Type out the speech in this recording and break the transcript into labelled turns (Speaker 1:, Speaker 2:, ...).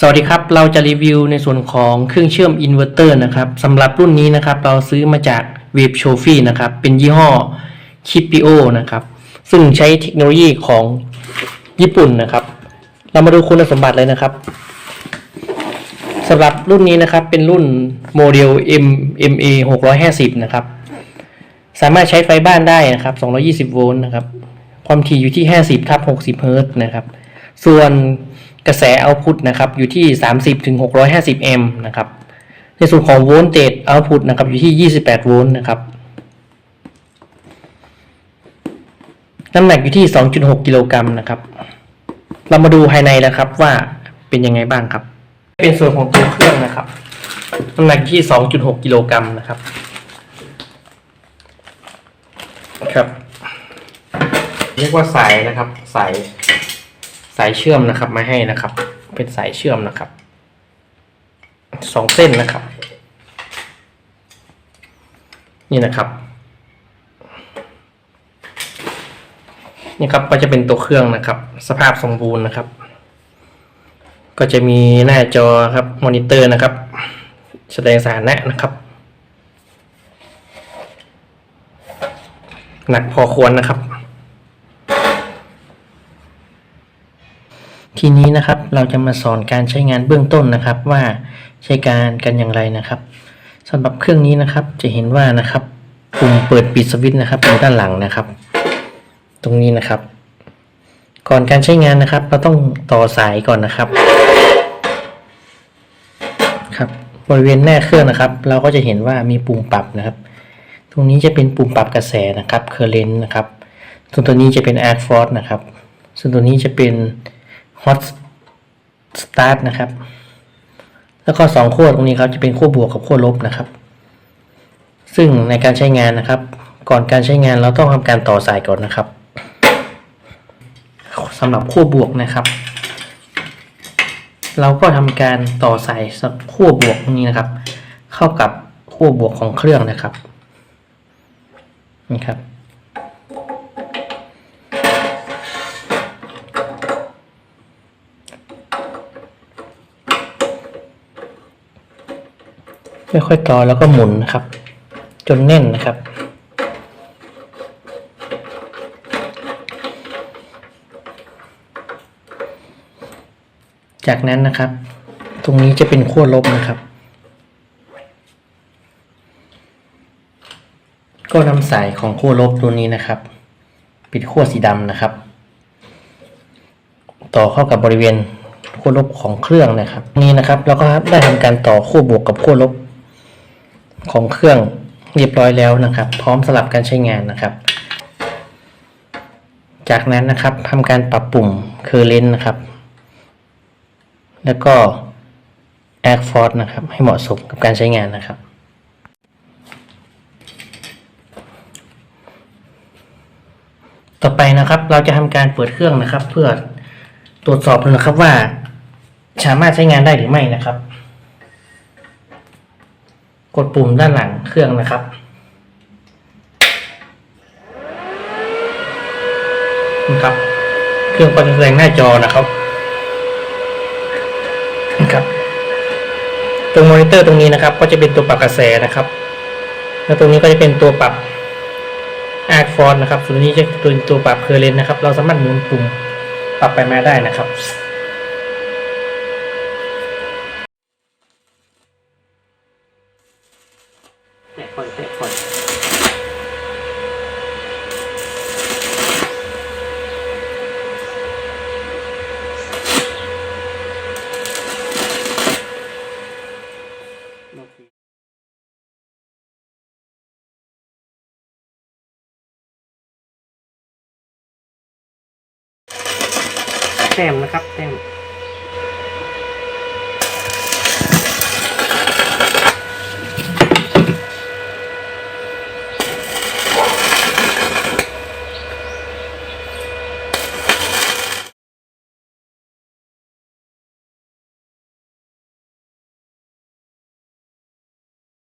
Speaker 1: สวัสดีครับ เราจะรีวิวในส่วนของเครื่องเชื่อมอินเวอร์เตอร์นะครับสำหรับรุ่นนี้นะครับ เราซื้อมาจาก w a v e t r o p h y นะครับ เป็นยี่ห้อ k i p i o นะครับ ซึ่งใช้เทคโนโลยีของญี่ปุ่นนะครับ เรามาดูคุณสมบัติเลยนะครับสำหรับรุ่นนี้นะครับ เป็นรุ่นโมเดล M MA 650 นะครับ สามารถใช้ไฟบ้านได้นะครับ 220 โวลต์นะครับ ความถี่อยู่ที่ 50ทับ60 เฮิรตซ์นะครับ ส่วน กระแสเอาพุตนะครับอยู่ที่ 30ถึง650แอมป์นะครับในส่วนของโวลต์เตจเอาพุตนะครับอยู่ที่ 28 โวลต์นะครับน้ำหนักอยู่ที่ 2.6 กิโลกรัมนะครับ เรามาดูภายในแล้วครับว่าเป็นยังไงบ้างครับ เป็นส่วนของตัวเครื่องนะครับ น้ำหนักอยู่ที่ 2.6 กิโลกรัมนะครับ ครับ เรียกว่าสายนะครับ สาย สายเชื่อมนะครับมาให้นะครับ เป็นสายเชื่อมนะครับสองเส้นนะครับ นี่นะครับนี่ครับก็จะเป็นตัวเครื่องนะครับ สภาพสมบูรณ์นะครับ ก็จะมีหน้าจอครับมอนิเตอร์นะครับ แสดงสถานะนะครับหนักพอควรนะครับ ทีนี้นะครับเราจะมาสอนการใช้งานเบื้องต้นนะครับ ว่าใช้การกันอย่างไรนะครับสำหรับเครื่องนี้นะครับจะเห็นว่านะครับปุ่มเปิดปิดสวิตช์นะครับอยู่ด้านหลังนะครับ ตรงนี้นะครับ ก่อนการใช้งานนะครับ เราต้องต่อสายก่อนนะครับครับบริเวณหน้าเครื่องนะครับ เราก็จะเห็นว่ามีปุ่มปรับนะครับ ตรงนี้จะเป็นปุ่มปรับกระแสนะครับ current นะครับส่วนตัวนี้จะเป็น arc force นะครับ ส่วนตัวนี้จะเป็น hot start นะครับ แล้วก็สองขั้วตรงนี้ครับจะเป็นขั้วบวกกับขั้วลบนะครับ ซึ่งในการใช้งานนะครับ ก่อนการใช้งานเราต้องทำการต่อสายก่อนนะครับสำหรับขั้วบวกนะครับ เราก็ทำการต่อสายขั้วบวกตรงนี้นะครับ เข้ากับขั้วบวกของเครื่องนะครับนี่ครับ ค่อยๆต่อแล้วก็หมุนนะครับ จนแน่นนะครับจากนั้นนะครับ ตรงนี้จะเป็นขั้วลบนะครับ ก็นำสายของขั้วลบตัวนี้นะครับ ปิดขั้วสีดำนะครับ ต่อเข้ากับบริเวณขั้วลบของเครื่องนะครับ นี่นะครับเราก็ได้ทำการต่อขั้วบวกกับขั้วลบ ของเครื่องเรียบร้อยแล้วนะครับ พร้อมสลับการใช้งานนะครับ จากนั้นนะครับทำการปรับปุ่มเคอร์เลนนะครับ แล้วก็ a c f o r c e นะครับ ให้เหมาะสมกับการใช้งานนะครับต่อไปนะครับเราจะทำการเปิดเครื่องนะครับ เพื่อตรวจสอบดูนะครับว่า สามารถใช้งานได้หรือไม่นะครับ กดปุ่มด้านหลังเครื่องนะครับ นะครับ เครื่องก็จะแสดงหน้าจอนะครับนะครับตรงมอนิเตอร์ตรงนี้นะครับ ก็จะเป็นตัวปรับกระแสนะครับ แล้วตรงนี้ก็จะเป็นตัวปรับ arc force นะครับส่วนนี้จะเป็นตัวปรับเคอร์เรนนะครับ เราสามารถหมุนปุ่มปรับไปมาได้นะครับ แตะ ปล่อยแตะปล่อยแต้มนะครับแต้ม